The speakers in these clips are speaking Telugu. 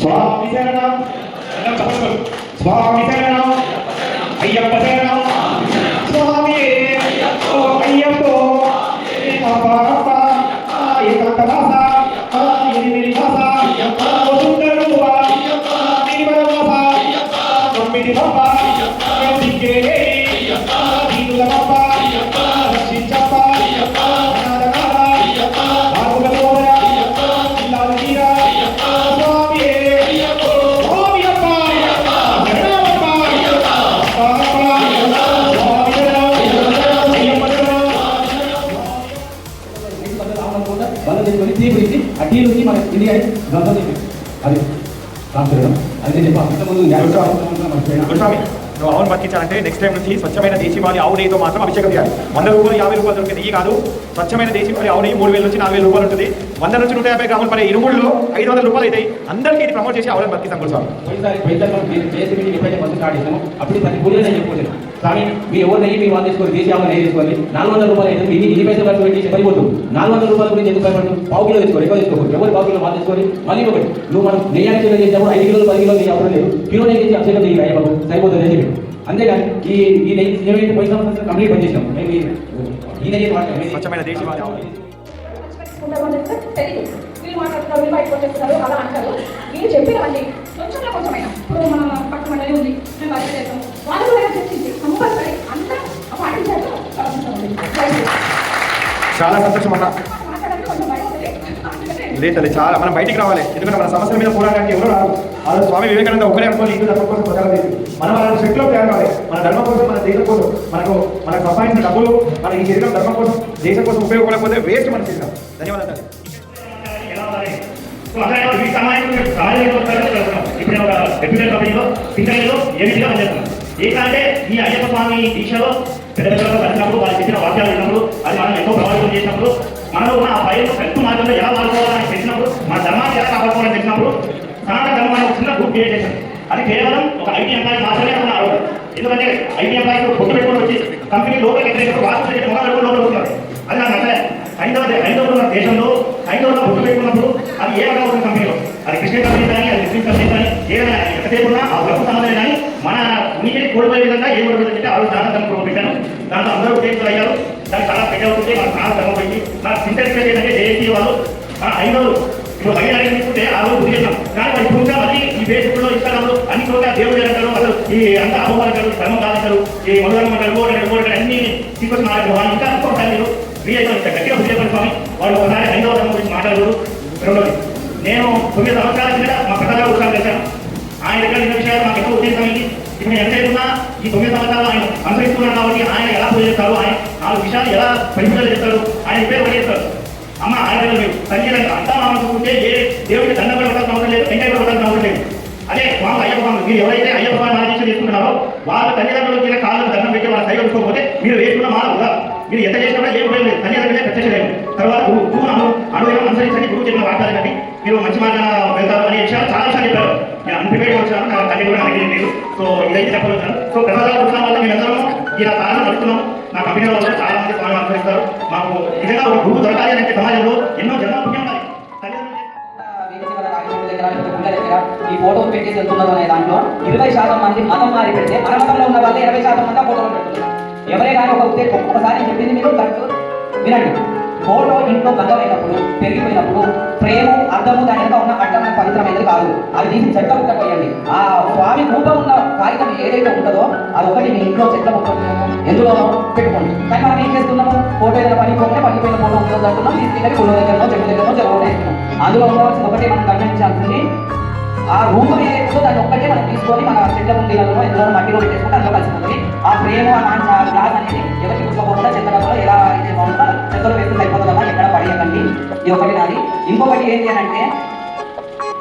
స్వామి శరణం. స్వామి శరణం. అయ్యప్ప శరణం. స్వామి ఓ అయ్యప్పో. అప్ప ఏకాంతవాస. ఎనిమిది వాస. ఓ సుందరూప నిర్మలవాస. తొమ్మిది పంప దిక్కే నుంచి మనకి అని గంధం చెప్పి అది రామచరణం అది చెప్పాను మర్చిపోయినా గురుస్వామి నువ్వు ఆవును బతికించాలంటే నెక్స్ట్ టైం నుంచి స్వచ్ఛమైన దేశీవాళి ఆవు నెయ్యితో మాత్రం అభిషేకం చేయాలి వంద రూపాయలు యాభై రూపాయలు దొరికే నెయ్యి కాదు స్వచ్ఛమైన దేశీవాళి ఆవు నెయ్యి మూడు వేల నుంచి నాలుగు వేల రూపాయలు ఉంటుంది వంద నుంచి నూట యాభై గ్రాములు పడే ఇరుముళ్ళు ఐదు వందల రూపాయలు అవుతాయి అందరికీ ఇది ప్రమోట్ చేసి ఆవులను బతికిస్తాం గురుస్వామి అప్పుడు కానీ మీరు ఎవరు నెయ్యి మీరు వాళ్ళు తీసుకోవాలి దేశీ ఆవులు నెయ్యి తీసుకోవాలి నాలుగు వందల రూపాయలు అయితే ఇది ఇన్ని పైసలు ఖర్చు పెట్టి సరిపోతుంది నాలుగు వందల రూపాయల గురించి ఎందుకు భయపడదు పావు కిలో తీసుకోవాలి ఎక్కువ తీసుకోకూడదు. ఎవరు పావు కిలో వాళ్ళు తీసుకోవాలి మళ్ళీ ఒకటి నువ్వు మనం నెయ్యి అభిషేకం చేసాము ఐదు కిలోలు పది కిలోలు నెయ్యి అవసరం లేదు. కిలో నెయ్యి చేసి అభిషేకం నెయ్యి రాయి బాబు సరిపోతుంది అని చెప్పి. అంతేగాని ఈ ఈ నెయ్యి ఏమైతే పోయిన సంవత్సరం కంప్లీట్ పనిచేసాం మేము ఈ- నెయ్యి వీళ్ళు మాట్లాడుతున్నారు వీళ్ళు బయటకు వచ్చేస్తున్నారు అలా అంటారు. వీళ్ళు చెప్పినవన్నీ కొంచెంలో కొంచెమైనా ఇప్పుడు మన పక్క మండలి ఉంది. మేము వాళ్ళు కూడా చర్చించి కంపల్సరీ అందరం పాటించారు చాలా సంతోషం అన్న. మాట్లాడంటే తల్లి చాలా మనం బయటికి రావాలి. ఎందుకంటే మన సమస్యల మీద పోరాటానికి ఎవరు రాదు ఆ స్వామి వివేకానంద ఒకరే అనుకోని హిందూ ధర్మం కోసం ప్రచారం చేసి మనం అలాంటి శక్తిలో తయారు కావాలి. మన ధర్మం కోసం మన దేశం కోసం మనకు మనకు సంపాదించిన డబ్బులు మన ఈ శరీరం ధర్మం కోసం దేశం కోసం ఉపయోగపడకపోతే వేస్ట్ మన శరీరం ధన్యవాదాలు సో అక్కడ ఈ సమాజంలో వస్తారో ఇప్పుడు ఒక రెప్యూటెడ్ కంపెనీలో సింగరేణిలో ఏమిటిగా పనిచేస్తున్నాను ఏంటంటే ఈ అయ్యప్ప స్వామి దీక్షలో పెద్ద పెద్దగా కలిసినప్పుడు వాళ్ళు చెప్పిన వాక్యాలు విన్నప్పుడు అది మనం ఎంతో ప్రభావితం చేసినప్పుడు మనలో ఉన్న ఆ భయం కరెక్ట్ మార్గంలో ఎలా వాడుకోవాలని తెలిసినప్పుడు మన ధర్మాన్ని ఎలా కాపాడుకోవాలని తెలిసినప్పుడు సనాతన ధర్మాన్ని ఒక చిన్న గ్రూప్ క్రియేట్ చేశాను అది కేవలం ఒక ఐటీ ఎంప్లాయీ మాత్రమే ఉన్న ఆరోగ్యం ఎందుకంటే ఐటీ ఎంప్లాయీస్ పొట్టు పెట్టుకుని వచ్చి కంపెనీ లోపల ఎక్కడైతే వాసు పెట్టి మొదలు పెట్టుకొని వస్తున్నారు అది నాకు నచ్చలేదు హైందవ హైందవులు ఉన్న దేశంలో హైందవులు పొట్టు పెట్టుకున్నప్పుడు అది ఏ రకమైన కంపెనీలో అది కృష్ణ కంపెనీ కానీ అది ముస్లిం కంపెనీ కానీ ఏదైనా ఎంతసేపు ఉన్నా ఆ ప్రభుత్వ సంబంధం కానీ మన ఉనికిని కోల్పోయే విధంగా ఏం ఊరుకుంటే ఆ రోజు దాన ధర్మం పెట్టాను దాంతో అందరూ ఉద్యోగులు అయ్యారు. దానికి చాలా పెద్ద అవుతుంది మన చాలా ధర్మం పోయింది. నాకు సింటెక్స్ ఏంటంటే జేఏసీ వాళ్ళు ఐదు ఇప్పుడు బయట అడిగించుకుంటే ఆ రోజు ఉద్దేశం కానీ మరి ఇప్పుడు మళ్ళీ ఈ ఫేస్బుక్లో ఇన్స్టాగ్రామ్లో అన్ని చోట్ల దేవుడు అంటారు అసలు ఈ అంత అపవాదాలు ధర్మం కాదంటారు ఈ మధురం అంటారు ఓడలు ఓడలు అన్ని తీసుకొచ్చి మాట్లాడారు వాళ్ళు ఇంకా అనుకుంటారు మీరు. వీళ్ళైతే ఇంత గట్టిగా ఉద్యోగం స్వామి. వాళ్ళు ఒకసారి ఐదవ ధర్మం గురించి మాట్లాడరు రెండోది నేను తొమ్మిది సంవత్సరాల కింద మా పెద్దగారు ఉత్సాహం చేశాను ఆయన దగ్గర ఉన్న విషయాలు మాకు ఎక్కువ ఉద్దేశమైంది ఇప్పుడు నేను ఎంతైతే ఈ తొమ్మిది సంవత్సరాలు ఆయన అనుసరిస్తున్నాను కాబట్టి ఆయన ఎలా పూజ చేస్తారు ఆయన నాలుగు విషయాలు ఎలా పరిశీలన చేస్తారు ఆయన పేరు చేస్తారు అమ్మ ఆయన దగ్గర మీరు సంగీతంగా అంతా మనం చూసుకుంటే ఏ దేవుడికి దండం కూడా పెట్టాల్సిన అవసరం లేదు వెంకయ్య కూడా అవసరం లేదు. అదే మామూలు అయ్యప్ప స్వామి మీరు ఎవరైతే అయ్యప్ప స్వామి ఆదేశం దీక్ష చేసుకుంటున్నారో వాళ్ళ తల్లిదండ్రులు కింద కాళ్ళకు దండం పెట్టి వాళ్ళ సైడ్ ఉంచుకోకపోతే మీరు వేసుకున్న మాల కూడా మీరు ఎంత చేసినా ఏం ఉపయోగం లేదు. తల్లిదండ్రులే ప్రత్యక్ష లేదు తర్వాత గురువు గురువు అనుభవం అనుసరించండి. గురువు చెప్పిన వార్తలు కండి మీరు మంచి మార్గాన వెళ్తారు అని విషయాలు చాలా సార్లు చెప్పారు. నేను అన్ప్రిపేర్డ్ వచ్చాను. నా తల్లి కూడా నాకు లేదు సో ఇదైతే చెప్పగలుగుతాను సో ప్రసాదాలు వచ్చిన వల్ల మేమందరం ఇలా చాలా నడుస్తున్నాం నా కంపెనీ వల్ల చాలా మంది స్వామి అనుభవిస్తారు మాకు నిజంగా ఒక గురువు దొరకాలి అంటే సమాజంలో ఎన్నో జన్మ పుణ్యం ఉండాలి. ఈ ఫోటోలు పెట్టేసి వెళ్తున్నారు అనే దాంట్లో ఇరవై శాతం మంది మతం మారి పెడితే మన మతంలో ఉన్న వాళ్ళే ఇరవై శాతం మంది ఆ ఫోటోలు పెడుతున్నారు. ఎవరే కానీ ఒక ఉద్దేశం ఒక్కసారి చెప్పింది మీరు కరెక్ట్. వినండి. ఫోటో ఇంట్లో గంధమైనప్పుడు పెరిగిపోయినప్పుడు ప్రేమ అర్థము దాని వెనక ఉన్న అడ్డమైన పవిత్రమైనది కాదు. అది తీసి చెట్ల ముక్క పోయండి ఆ స్వామి రూపం ఉన్న కాగితం ఏదైతే ఉంటుందో అది ఒకటి మీ ఇంట్లో చెట్ల ముక్క ఎందులో? పెట్టుకోండి. కానీ మనం ఏం చేస్తున్నాము? ఫోటో ఏదైనా పడిపోతే పడిపోయిన ఫోటో ఉంటుంది అంటున్నాం. తీసుకెళ్ళి గుళ్ళ దగ్గరనో చెట్ల దగ్గరనో జరగడం అందులో ఉండవలసింది ఒకటే మనం గమనించాల్సింది ఆ రూపం ఏదైతే దాన్ని ఒక్కటే మనం తీసుకొని మన చెట్ల ముందులలో ఎందులో మట్టిలో పెట్టేసుకుంటే అందులో కలిసిపోతుంది. ఆ ప్రేమ ఆ గ్లాస్ అనేది ఎవరికి పుట్టుకోకుండా చెత్తలో ఎలా అయితే బాగుంటుందో చెత్తలో వేస్తే సరిపోతుందా ఎక్కడ పడేయకండి ఇది ఒకటి నాది ఇంకొకటి ఏంటి అని అంటే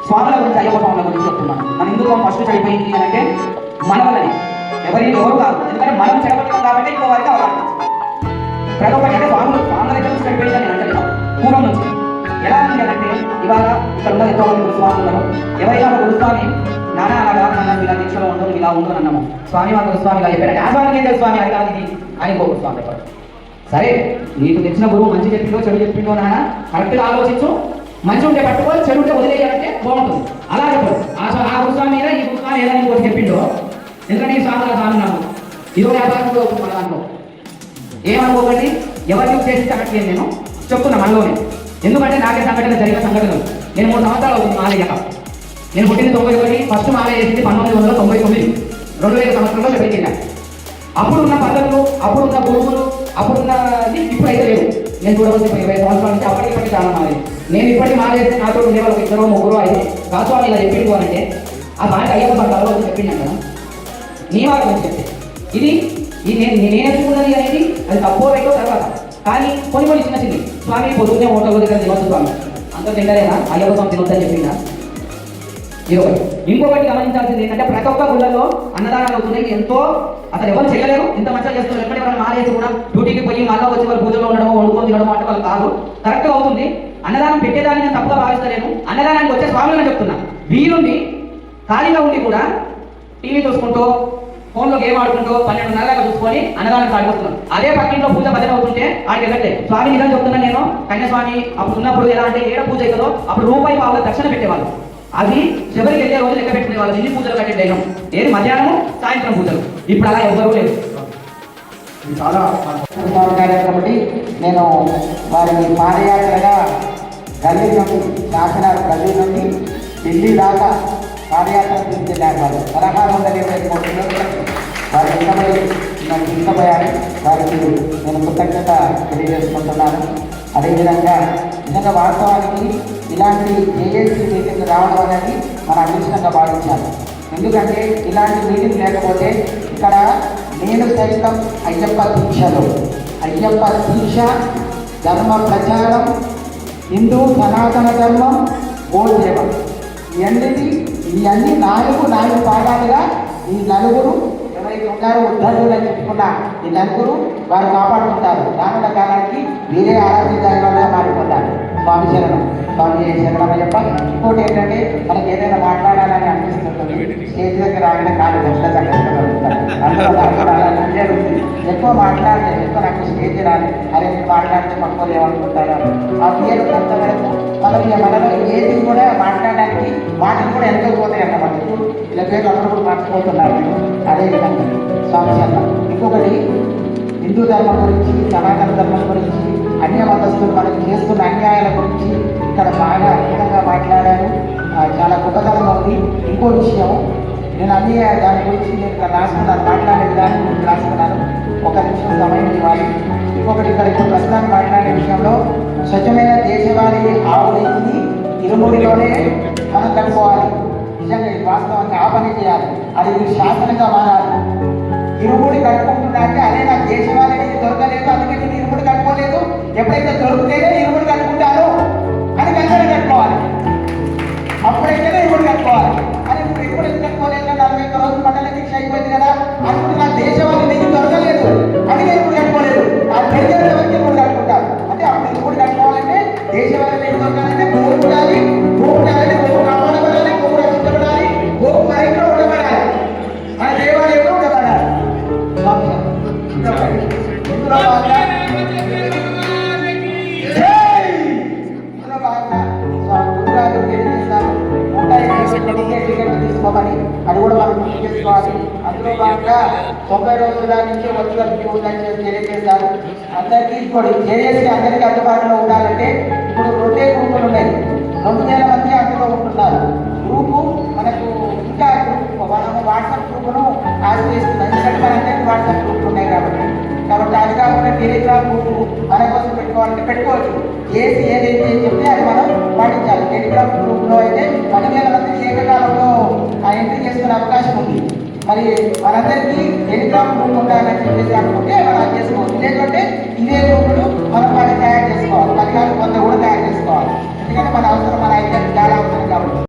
స్వాముల గురించి అయ్యప్ప స్వాముల గురించి చెప్తున్నాను. మన హిందుత్వం ఫస్ట్ చనిపోయింది అని అంటే మన వల్లనే ఎవరి ఎవరు కాదు. ఎందుకంటే మనం చెడగొట్టాం కాబట్టి ఇంకో వారికి అవగాహన ప్రతి ఒక్కటి అంటే స్వాములు స్వాముల దగ్గర నుంచి చనిపోయింది అని అంటే పూర్వం నుంచి. ఎలా ఉంది అని అంటే ఇవాళ ఇక్కడ ఉన్న ఎంతో మంది గురుస్వాములు. ఉన్నారు ఎవరైనా ఒక గురుస్వామి నానా అలాగా నన్ను ఇలా దీక్షలో ఉండదు ఇలా ఉండదు అన్నాము. స్వామి వాళ్ళ గురుస్వామి ఇలా చెప్పారు ఆ స్వామికి ఏం తెలుసు స్వామి? అది కాదు ఇది అని ఇంకో గురుస్వామి చెప్పాడు. సరే నీకు తెచ్చిన గురువు మంచి చెప్పిందో చెడు చెప్పిండో నాయన కరెక్ట్గా ఆలోచించు. మంచి ఉంటే పట్టుకోవాలి చెడు ఉంటే వదిలేయాలంటే బాగుంటుంది. అలా చెప్పదు ఆ ఆ మీద ఈ గురుస్వామి ఏదైనా ఇంకోటి చెప్పిండో. ఎందుకంటే ఈ స్వామి స్వామి నాకు. ఇదో వ్యాపారంలో మన దాంట్లో. ఏమనుకోకండి? ఎవరికి ఉద్దేశించి అక్కడికి నేను. చెప్తున్నా మనలోనే. ఎందుకంటే నాకే సంఘటన జరిగిన సంఘటనలు. నేను మూడు సంవత్సరాలు అవుతుంది మాలయ్యాక నేను పుట్టింది తొంభై ఒకటి ఫస్ట్ మాలయ్య చేసింది పంతొమ్మిది వందల తొంభై తొమ్మిది. రెండు వేల సంవత్సరంలో పెరిగిందా అప్పుడున్న పద్ధతులు అప్పుడున్న గురువులు అప్పుడున్నది ఇప్పుడైతే లేవు. నేను చూడవలసి ఇరవై సంవత్సరాల నుంచి అప్పటికి చాలా మారేది నేను ఇప్పటికి మారేది నాతో ఉండే వాళ్ళకి ఇద్దరు ముగ్గురు అయితే కాస్వామి ఇలా చెప్పిండు అంటే ఆ మాట అయ్యప్ప తర్వాత చెప్పిండు కదా. నీ మాట చెప్తే. ఇది ఇది నేను నేను నేర్చుకున్నది అనేది అది తప్పో రైటో తర్వాత. కానీ కొన్ని కొన్ని చిన్న చిన్న. స్వామి పొద్దున్నే హోటల్ దగ్గర తినొద్దు స్వామి. అంత తింటారేనా? అయ్యప్ప స్వామి తినొద్దని చెప్పిందా ఇది ఒకటి ఇంకొకటి గమనించాల్సింది ఏంటంటే ప్రతి ఒక్క గుళ్ళలో అన్నదానాలు అవుతున్నాయి ఎంతో అసలు ఎవరు చేయలేరు. ఇంత మంచిగా చేస్తున్నారు. ఎక్కడ ఎవరైనా మానేసి కూడా డ్యూటీకి పోయి మళ్ళీ వచ్చి వాళ్ళు పూజలో ఉండడం వండుకొని తినడం అంటే వాళ్ళు కాదు. కరెక్ట్గా అవుతుంది. అన్నదానం పెట్టేదాన్ని నేను తప్పుగా భావిస్తలేను. అన్నదానానికి వచ్చే స్వాములను చెప్తున్నా. వీరుండి ఖాళీగా ఉండి కూడా టీవీ చూసుకుంటూ ఫోన్లో గేమ్ ఆడుకుంటూ పన్నెండు నెలలుగా చూసుకొని అన్నదానం సాగిపోతున్నాను అదే పక్కింట్లో పూజ భజన అవుతుంటే ఆడికి వెళ్ళట్లే స్వామి నిజం చెప్తున్నా నేను. కన్యాస్వామి అప్పుడు ఉన్నప్పుడు ఎలా అంటే ఏడ పూజ అవుతుందో అప్పుడు రూపాయి పావుల దక్షిణ పెట్టేవాళ్ళు. అది చివరికి వెళ్ళే రోజు లెక్క పెట్టుకునే వాళ్ళు ఇన్ని పూజలు కట్టే దైవం ఏది మధ్యాహ్నం సాయంత్రం పూజలు. ఇప్పుడు అలా ఎవరు లేదు చాలా కాబట్టి నేను వారిని పాదయాత్రగా గల్లీ నుండి కాకినాడ గల్లీ నుండి ఢిల్లీ దాకా పాదయాత్ర తీసుకెళ్ళారు వారు. పదహారు వందల ఇరవై కోట్లు వారి ఇష్టపడి నాకు ఇష్టపోయారు వారికి నేను కృతజ్ఞత తెలియజేసుకుంటున్నాను. అదేవిధంగా నిజంగా వాస్తవానికి ఇలాంటి ఏజెన్సీ మీటింగ్ రావడం అనేది మన అదృష్టంగా భావించాలి. ఎందుకంటే ఇలాంటి మీటింగ్ లేకపోతే ఇక్కడ నేను సైతం అయ్యప్ప దీక్షలో. అయ్యప్ప దీక్ష ధర్మ ప్రచారం హిందూ సనాతన ధర్మం గోసేవం ఇవన్నీ ఇవన్నీ నాలుగు నాలుగు పాఠాలుగా ఈ నలుగురు ఎవరైతే ఉన్నారో ఉద్ధరులు అని చెప్పుకున్న ఈ నలుగురు వారు కాపాడుకుంటారు. రానున్న కాలానికి వీరే ఆరాధ్య దైవాలుగా మారిపోతారు. స్వామి శరణం. స్వామి శరణం చెప్పాలి. ఇంకోటి ఏంటంటే మనకి ఏదైనా మాట్లాడాలని అనిపిస్తుంటుంది. స్టేజ్ దగ్గర రాగానే కాదు దర్శనం ఎక్కువ మాట్లాడలేదు ఎక్కువ నాకు స్టేజ్ రాలి అరే నేను మాట్లాడితే పక్కన ఏమనుకుంటారు? ఆ పేరు కొంతవరకు మనం ఇక మనలో ఏది కూడా మాట్లాడడానికి మాటలు కూడా ఎంతకపోతాయి అన్నమాట. ఇప్పుడు ఇలా పేరు అందరూ కూడా అదే అదేవిధంగా స్వామి శరణం. ఇంకొకటి హిందూ ధర్మం గురించి సనాతన ధర్మం గురించి అన్య మతస్థులు మనకు చేస్తున్న అన్యాయాల గురించి ఇక్కడ బాగా అద్భుతంగా మాట్లాడారు. చాలా గొప్పతనంగా ఉంది. ఇంకో విషయం నేను అన్ని దాని గురించి నేను ఇక్కడ రాసుకున్నాను మాట్లాడే దాని గురించి రాసుకున్నాను. ఒక నిమిషం సమయం ఇవ్వాలి. ఇంకొకటి ఇక్కడ ఇప్పుడు ప్రస్తుతానికి మాట్లాడే విషయంలో స్వచ్ఛమైన దేశవాళీ ఆవు నెయ్యిని ఇరుముడిలోనే మనం కట్టుకోవాలి. నిజంగా ఇది వాస్తవంగా ఆ పని చేయాలి. అది మీరు శాసనంగా మారాలి. ఇరుముడి కట్టుకుంటున్నా అంటే అదే నాకు దేశవాళీ దొరకలేదు అది ఎప్పుడైతే దొరికితేనే ఇరువుడు కట్టుకుంటాను అని కంకణం కట్టుకోవాలి అప్పుడైతేనే ఇరువుడు కట్టుకోవాలి అని ఇప్పుడు ఎప్పుడు ఎందుకు కట్టుకోలేదు నలభై ఒక్క రోజులు మండల దీక్ష అయిపోయింది కదా? అనుకుంటే నా దేశం వాళ్ళు నీకు దొరకలేదు. అందుకే ఇప్పుడు కట్టుకోలేదు ఆ పెరిగిన వరకు ఇప్పుడు కట్టుకుంటారు అంటే అప్పుడు ఇప్పుడు కట్టుకోవాలంటే దేశం వాళ్ళు నీకు దొరకాలంటే భూమి ఉండాలి. భూమి ఉండాలంటే గోవు కాపాడబడాలి భూమి రక్షించబడాలి. గోవు మరింట్లో ఉండబడాలి. మన దేవాలయంలో ఉండబడాలి. ఇందులో చేసుకోవాలి అందులో భాగంగా తొంభై రోజుల నుంచి వచ్చుల క్యూ ఉందని చెప్పి తెలియజేశారు అందరికీ ఇప్పుడు జేఏసీ అందరికీ అందుబాటులో ఉండాలంటే ఇప్పుడు రెండే గ్రూపులు ఉన్నాయి. రెండు వేల మంది అందులో ఉంటున్నారు. గ్రూపు మనకు ఇంకా గ్రూప్ మనము వాట్సాప్ గ్రూపును ఆశ్రయిస్తున్నాం ఎందుకంటే మనందరికీ వాట్సాప్ గ్రూపులు ఉన్నాయి కాబట్టి. కాబట్టి అది కాకుండా టెలిగ్రామ్ గ్రూపు మన కోసం పెట్టుకోవాలంటే పెట్టుకోవచ్చు. ఏది ఏదైతే చెప్తే మరి వారందరికీ టెలిగ్రామ్ గ్రూప్ ఉండాలని చెప్పేసి అనుకుంటే మనం అది చేసుకోవచ్చు. లేకుంటే ఇదే గ్రూపులు మనం వాళ్ళు తయారు చేసుకోవాలి. పదిహేను వంద కూడా తయారు చేసుకోవాలి. ఎందుకంటే మన అవసరం మన అయితే చాలా అవసరం కాబట్టి.